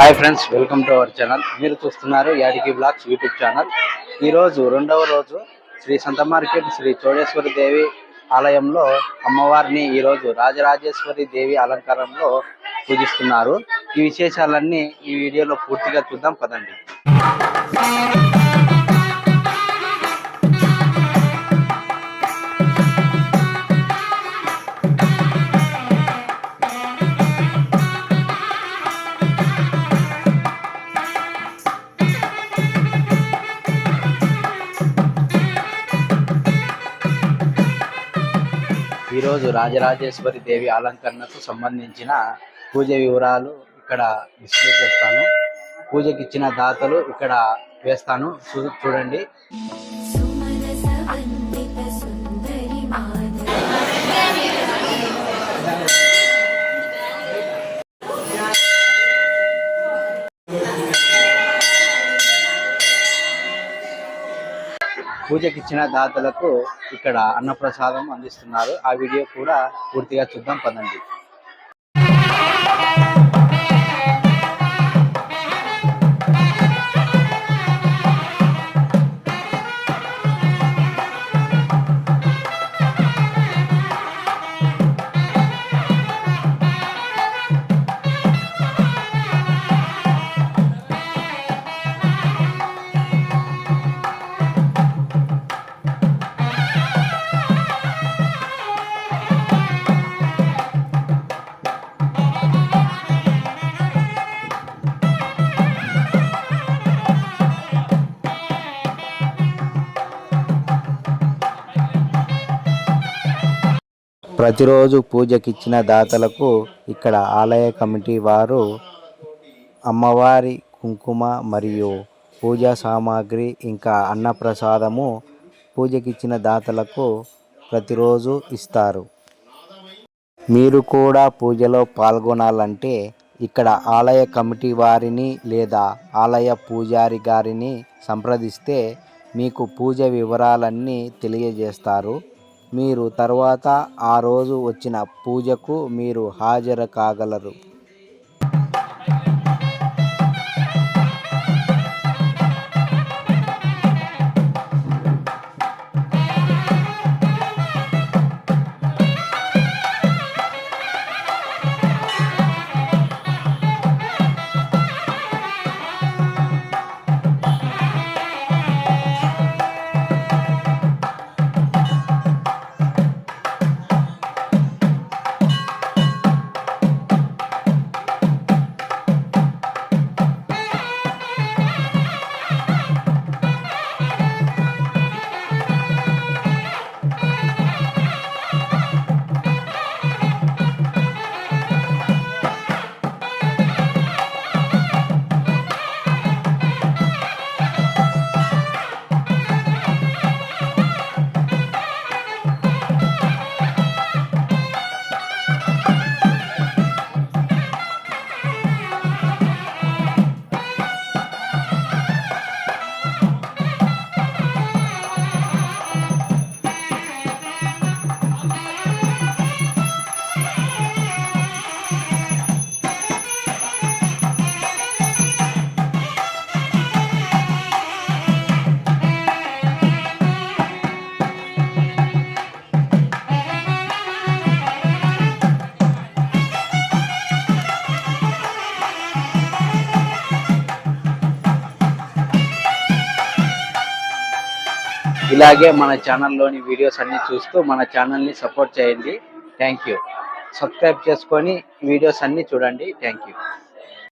Hi friends welcome to our channel. మీరు చూస్తున్నారు యాడికి బ్లాగ్స్ యూట్యూబ్ ఛానల్. ఈ రోజు రెండవ రోజు శ్రీ సంత మార్కెట్ శ్రీ చోడేశ్వరి దేవి ఆలయంలో అమ్మవారిని ఈ రోజు రాజరాజేశ్వరి దేవి అలంకారంలో పూజిస్తున్నారు. ఈ విశేషాలన్నీ ఈ వీడియోలో పూర్తిగా చూద్దాం పదండి. ఈరోజు రాజరాజేశ్వరి దేవి అలంకరణకు సంబంధించిన పూజ వివరాలు ఇక్కడ డిస్ప్లే చేస్తాను పూజకి ఇచ్చిన దాతలు ఇక్కడ వేస్తాను. చూ- చూడండి. పూజకి ఇచ్చిన దాతలకు ఇక్కడ అన్నప్రసాదం అందిస్తున్నారు. ఆ వీడియో కూడా పూర్తిగా చూద్దాం పదండి. ప్రతిరోజు పూజకిచ్చిన దాతలకు ఇక్కడ ఆలయ కమిటీ వారు అమ్మవారి కుంకుమ మరియు పూజా సామాగ్రి ఇంకా అన్నప్రసాదము పూజకిచ్చిన దాతలకు ప్రతిరోజు ఇస్తారు. మీరు కూడా పూజలో పాల్గొనాలంటే ఇక్కడ ఆలయ కమిటీ వారిని లేదా ఆలయ పూజారి గారిని సంప్రదిస్తే మీకు పూజ వివరాలన్నీ తెలియజేస్తారు. మీరు తర్వాత ఆ రోజు వచ్చిన పూజకు మీరు హాజరు కాగలరు. ఇలాగే మన ఛానల్లోని వీడియోస్ అన్ని చూస్తూ మన ఛానల్ని సపోర్ట్ చేయండి. Thank you. సబ్స్క్రైబ్ చేసుకొని వీడియోస్ అన్ని చూడండి. Thank you.